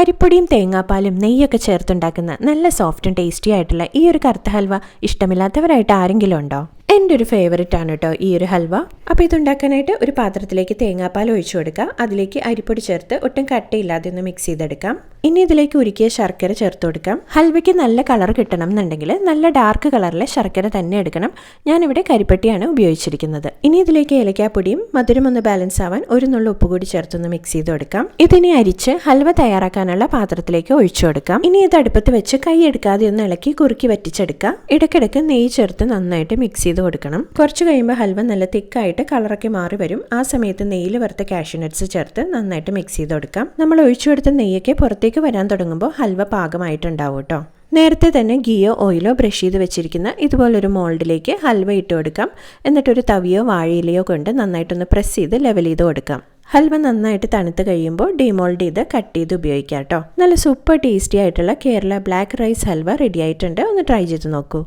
അരിപ്പൊടിയും തേങ്ങാപ്പാലും നെയ്യൊക്കെ ചേർത്തുണ്ടാക്കുന്ന നല്ല സോഫ്റ്റും ടേസ്റ്റി ആയിട്ടുള്ള ഈ ഒരു കറുത്ത ഹൽവ ഇഷ്ടമില്ലാത്തവരായിട്ട് ആരെങ്കിലും ഉണ്ടോ? എന്റെ ഒരു ഫേവററ്റ് ആണ് കേട്ടോ ഈ ഒരു ഹൽവ. അപ്പോൾ ഇതുണ്ടാക്കാനായിട്ട് ഒരു പാത്രത്തിലേക്ക് തേങ്ങാപ്പാൽ ഒഴിച്ചു കൊടുക്കുക അതിലേക്ക് അരിപ്പൊടി ചേർത്ത് ഒട്ടും കട്ടയില്ലാതെ ഒന്ന് മിക്സ് ചെയ്തെടുക്കാം. ഇനി ഇതിലേക്ക് ഉരുക്കിയ ശർക്കര ചേർത്ത് കൊടുക്കാം. ഹൽവയ്ക്ക് നല്ല കളർ കിട്ടണം എന്നുണ്ടെങ്കിൽ നല്ല ഡാർക്ക് കളറിലെ ശർക്കര തന്നെ എടുക്കണം. ഞാനിവിടെ കരിപ്പട്ടിയാണ് ഉപയോഗിച്ചിരിക്കുന്നത്. ഇനി ഇതിലേക്ക് ഏലക്കാപ്പൊടിയും മധുരം ഒന്ന് ബാലൻസ് ആവാൻ ഒരു നുള്ള ഉപ്പ് കൂടി ചേർത്തൊന്ന് മിക്സ് ചെയ്ത് കൊടുക്കാം. ഇതിനെ അരിച്ച് ഹൽവ തയ്യാറാക്കാനുള്ള പാത്രത്തിലേക്ക് ഒഴിച്ചു കൊടുക്കാം. ഇനി ഇത് അടുപ്പത്ത് വെച്ച് കൈ എടുക്കാതെ ഒന്ന് ഇളക്കി കുറുക്കി വറ്റിച്ചെടുക്കുക ഇടയ്ക്കിടയ്ക്ക് നെയ്യ് ചേർത്ത് നന്നായിട്ട് മിക്സ് ചെയ്ത് കൊടുക്കണം. കുറച്ച് കഴിയുമ്പോൾ ഹൽവ നല്ല തിക്കായിട്ട് കളറൊക്കെ മാറി വരും. ആ സമയത്ത് നെയ്യിൽ വറുത്ത കാഷ്യൂനട്ട്സ് ചേർത്ത് നന്നായിട്ട് മിക്സ് ചെയ്ത് കൊടുക്കാം. നമ്മൾ ഒഴിച്ചു കൊടുത്ത നെയ്യൊക്കെ പുറത്തേക്ക് വരാൻ തുടങ്ങുമ്പോൾ ഹൽവ പാകമായിട്ടുണ്ടാവും കേട്ടോ നേരത്തെ തന്നെ ഗിയോ ഓയിലോ ബ്രഷ് ചെയ്ത് വെച്ചിരിക്കുന്ന ഇതുപോലൊരു മോൾഡിലേക്ക് ഹൽവ ഇട്ട് കൊടുക്കാം. എന്നിട്ടൊരു തവിയോ വാഴയിലയോ കൊണ്ട് നന്നായിട്ടൊന്ന് പ്രസ് ചെയ്ത് ലെവൽ ചെയ്ത് കൊടുക്കാം. ഹൽവ നന്നായിട്ട് തണുത്ത് കഴിയുമ്പോൾ ഡിമോൾഡ് ചെയ്ത് കട്ട് ചെയ്ത് ഉപയോഗിക്കാം കേട്ടോ നല്ല സൂപ്പർ ടേസ്റ്റി ആയിട്ടുള്ള Kerala black rice halwa ready ആയിട്ടുണ്ട്. ഒന്ന് ട്രൈ ചെയ്ത് നോക്കൂ.